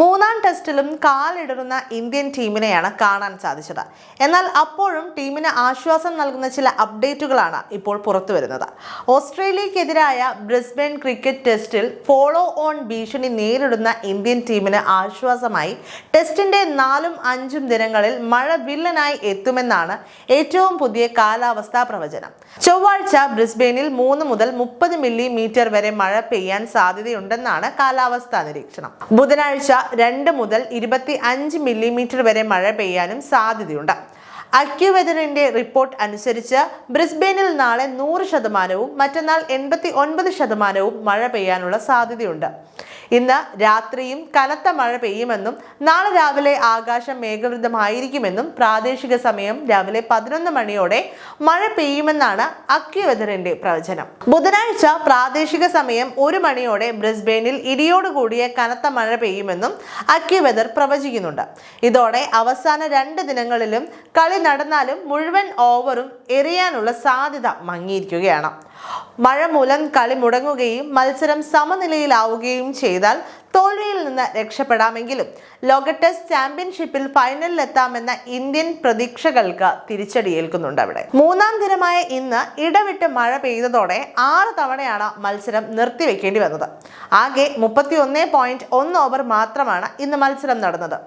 മൂന്നാം ടെസ്റ്റിലും കാലിടറുന്ന ഇന്ത്യൻ ടീമിനെയാണ് കാണാൻ സാധിച്ചത്. എന്നാൽ അപ്പോഴും ടീമിന് ആശ്വാസം നൽകുന്ന ചില അപ്ഡേറ്റുകളാണ് ഇപ്പോൾ പുറത്തു വരുന്നത് ഓസ്ട്രേലിയക്കെതിരായ ബ്രിസ്ബെൻ ക്രിക്കറ്റ് ടെസ്റ്റിൽ ഫോളോ ഓൺ ഭീഷണി നേരിടുന്ന ഇന്ത്യൻ ടീമിന് ആശ്വാസമായി ടെസ്റ്റിന്റെ നാലും അഞ്ചും ദിനങ്ങളിൽ മഴ വില്ലനായി എത്തുമെന്നാണ് ഏറ്റവും പുതിയ കാലാവസ്ഥാ പ്രവചനം. ചൊവ്വാഴ്ച ബ്രിസ്ബെയിനിൽ മൂന്ന് മുതൽ മുപ്പത് മില്ലിമീറ്റർ വരെ മഴ പെയ്യാൻ സാധ്യതയുണ്ടെന്നാണ് കാലാവസ്ഥാ നിരീക്ഷണം. ബുധനാഴ്ച രണ്ട് മുതൽ ഇരുപത്തി അഞ്ച് മില്ലിമീറ്റർ വരെ മഴ പെയ്യാനും സാധ്യതയുണ്ട്. അക്യുവെദറിന്റെ റിപ്പോർട്ട് അനുസരിച്ച് ബ്രിസ്ബെയിനിൽ നാളെ നൂറ് ശതമാനവും മറ്റന്നാൾ എൺപത്തി ഒൻപത് ശതമാനവും മഴ പെയ്യാനുള്ള സാധ്യതയുണ്ട്. ഇന്ന് രാത്രിയും കനത്ത മഴ പെയ്യുമെന്നും നാളെ രാവിലെ ആകാശം മേഘവൃതമായിരിക്കുമെന്നും പ്രാദേശിക സമയം രാവിലെ പതിനൊന്ന് മണിയോടെ മഴ പെയ്യുമെന്നാണ് അക്യുവെതറിന്റെ പ്രവചനം. ബുധനാഴ്ച പ്രാദേശിക സമയം ഒരു മണിയോടെ ബ്രിസ്ബെയിനിൽ ഇടിയോടുകൂടിയ കനത്ത മഴ പെയ്യുമെന്നും അക്യുവെതർ പ്രവചിക്കുന്നുണ്ട്. ഇതോടെ അവസാന രണ്ട് ദിനങ്ങളിലും കളി നടന്നാലും മുഴുവൻ ഓവറും എറിയാനുള്ള സാധ്യത മങ്ങിയിരിക്കുകയാണ്. മഴ മൂലം കളി മുടങ്ങുകയും മത്സരം സമനിലയിലാവുകയും ചെയ്താൽ തോൽവിയിൽ നിന്ന് രക്ഷപ്പെടാമെങ്കിലും ലോക ടെസ്റ്റ് ചാമ്പ്യൻഷിപ്പിൽ ഫൈനലിലെത്താമെന്ന ഇന്ത്യൻ പ്രതീക്ഷകൾക്ക് തിരിച്ചടിയേൽക്കുന്നുണ്ട് അവിടെ. മൂന്നാം ദിനമായ ഇന്ന് ഇടവിട്ട് മഴ പെയ്തതോടെ ആറ് തവണയാണ് മത്സരം നിർത്തിവെക്കേണ്ടി വന്നത്. ആകെ മുപ്പത്തി ഒന്ന് പോയിന്റ് ഒന്ന് ഓവർ മാത്രമാണ് ഇന്ന് മത്സരം നടന്നത്.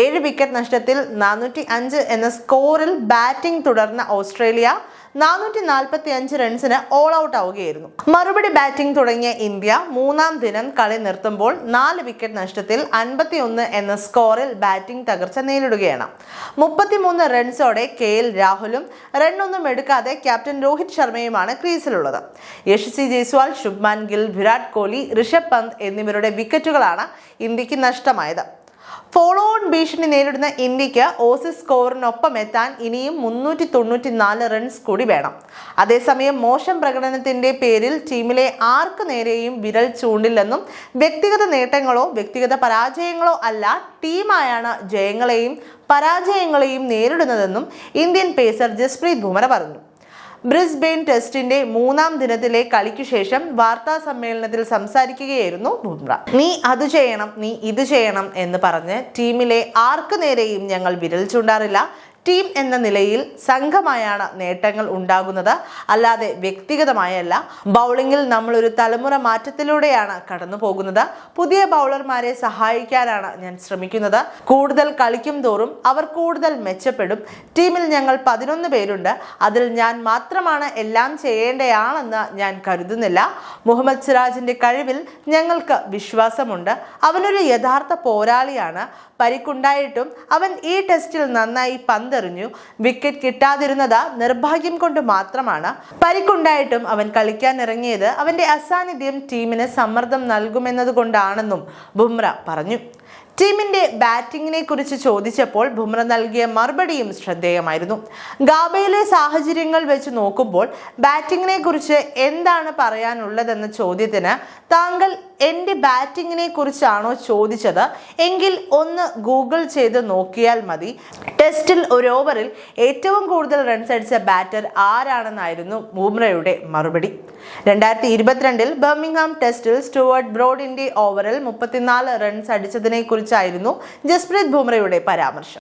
ഏഴ് വിക്കറ്റ് നഷ്ടത്തിൽ നാനൂറ്റി അഞ്ച് എന്ന സ്കോറിൽ ബാറ്റിംഗ് തുടർന്ന ഓസ്ട്രേലിയ നാനൂറ്റി നാൽപ്പത്തി അഞ്ച് റൺസിന് ഓൾ ഔട്ട് ആവുകയായിരുന്നു. മറുപടി ബാറ്റിംഗ് തുടങ്ങിയ ഇന്ത്യ മൂന്നാം ദിനം കളി നിർത്തുമ്പോൾ നാല് വിക്കറ്റ് നഷ്ടത്തിൽ അൻപത്തി ഒന്ന് എന്ന സ്കോറിൽ ബാറ്റിംഗ് തകർച്ച നേരിടുകയാണ്. മുപ്പത്തിമൂന്ന് റൺസോടെ കെ എൽ രാഹുലും റണ്ണൊന്നും എടുക്കാതെ ക്യാപ്റ്റൻ രോഹിത് ശർമ്മയുമാണ് ക്രീസിലുള്ളത് യശസ്വി ജയ്സ്വാൾ ശുഭ്മാൻ ഗിൽ വിരാട് കോഹ്ലി ഋഷഭ് പന്ത് എന്നിവരുടെ വിക്കറ്റുകളാണ് ഇന്ത്യയ്ക്ക് നഷ്ടമായത്. ഫോളോ ഓൺ ഭീഷണി നേരിടുന്ന ഇന്ത്യയ്ക്ക് ഓസീസ് സ്കോറിനൊപ്പം എത്താൻ ഇനിയും മുന്നൂറ്റി തൊണ്ണൂറ്റി നാല് റൺസ് കൂടി വേണം. അതേസമയം മോശം പ്രകടനത്തിന്റെ പേരിൽ ടീമിലെ ആർക്ക് നേരെയും വിരൽ ചൂണ്ടില്ലെന്നും വ്യക്തിഗത നേട്ടങ്ങളോ വ്യക്തിഗത പരാജയങ്ങളോ അല്ല ടീമായാണ് ജയങ്ങളെയും പരാജയങ്ങളെയും നേരിടുന്നതെന്നും ഇന്ത്യൻ പേസർ ജസ്പ്രീത് ബുമറ പറഞ്ഞു. ബ്രിസ്ബെയിൻ ടെസ്റ്റിന്റെ മൂന്നാം ദിനത്തിലെ കളിക്കു ശേഷം വാർത്താ സമ്മേളനത്തിൽ സംസാരിക്കുകയായിരുന്നു ബുംറ നീ അത് ചെയ്യണം നീ ഇത് ചെയ്യണം എന്ന് പറഞ്ഞ് ടീമിലെ ആർക്കു നേരെയും ഞങ്ങൾ വിരൽ ചൂണ്ടാറില്ല. ടീം എന്ന നിലയിൽ സംഘമായാണ് നേട്ടങ്ങൾ ഉണ്ടാകുന്നത്. അല്ലാതെ വ്യക്തിഗതമായല്ല ബൗളിംഗിൽ നമ്മൾ ഒരു തലമുറ മാറ്റത്തിലൂടെയാണ് കടന്നു പോകുന്നത്. പുതിയ ബൗളർമാരെ സഹായിക്കാനാണ് ഞാൻ ശ്രമിക്കുന്നത്. കൂടുതൽ കളിക്കും തോറും അവർ കൂടുതൽ മെച്ചപ്പെടും. ടീമിൽ ഞങ്ങൾ പതിനൊന്ന് പേരുണ്ട്. അതിൽ ഞാൻ മാത്രമാണ് എല്ലാം ചെയ്യേണ്ടയാണെന്ന് ഞാൻ കരുതുന്നില്ല. മുഹമ്മദ് സിറാജിന്റെ കഴിവിൽ ഞങ്ങൾക്ക് വിശ്വാസമുണ്ട്. അവനൊരു യഥാർത്ഥ പോരാളിയാണ്. പരിക്കുണ്ടായിട്ടും അവൻ ഈ ടെസ്റ്റിൽ നന്നായി പന്തെറിഞ്ഞു. വിക്കറ്റ് കിട്ടാതിരുന്നത് നിർഭാഗ്യം കൊണ്ട് മാത്രമാണ്. പരിക്കുണ്ടായിട്ടും അവൻ കളിക്കാൻ ഇറങ്ങിയത് അവന്റെ അസാന്നിധ്യം ടീമിന് സമ്മർദ്ദം നൽകുമെന്നതുകൊണ്ടാണെന്നും ബുംറ പറഞ്ഞു. ടീമിന്റെ ബാറ്റിംഗിനെ കുറിച്ച് ചോദിച്ചപ്പോൾ ബുംറ നൽകിയ മറുപടിയും ശ്രദ്ധേയമായിരുന്നു. ഗാബയിലെ സാഹചര്യങ്ങൾ വെച്ച് നോക്കുമ്പോൾ ബാറ്റിംഗിനെ കുറിച്ച് എന്താണ് പറയാനുള്ളതെന്ന ചോദ്യത്തിന് താങ്കൾ എന്റെ ബാറ്റിങ്ങിനെ കുറിച്ചാണോ ചോദിച്ചത്? എങ്കിൽ ഒന്ന് ഗൂഗിൾ ചെയ്ത് നോക്കിയാൽ മതി. ടെസ്റ്റിൽ ഒരു ഓവറിൽ ഏറ്റവും കൂടുതൽ റൺസ് അടിച്ച ബാറ്റർ ആരാണെന്നായിരുന്നു ബുംറയുടെ മറുപടി. രണ്ടായിരത്തി ഇരുപത്തിരണ്ടിൽ ബർമിംഗ്ഹാം ടെസ്റ്റിൽ സ്റ്റുവർട്ട് ബ്രോഡിന്റെ ഓവറിൽ മുപ്പത്തിനാല് റൺസ് അടിച്ചതിനെ കുറിച്ചായിരുന്നു ജസ്പ്രീത് ബുംറയുടെ പരാമർശം.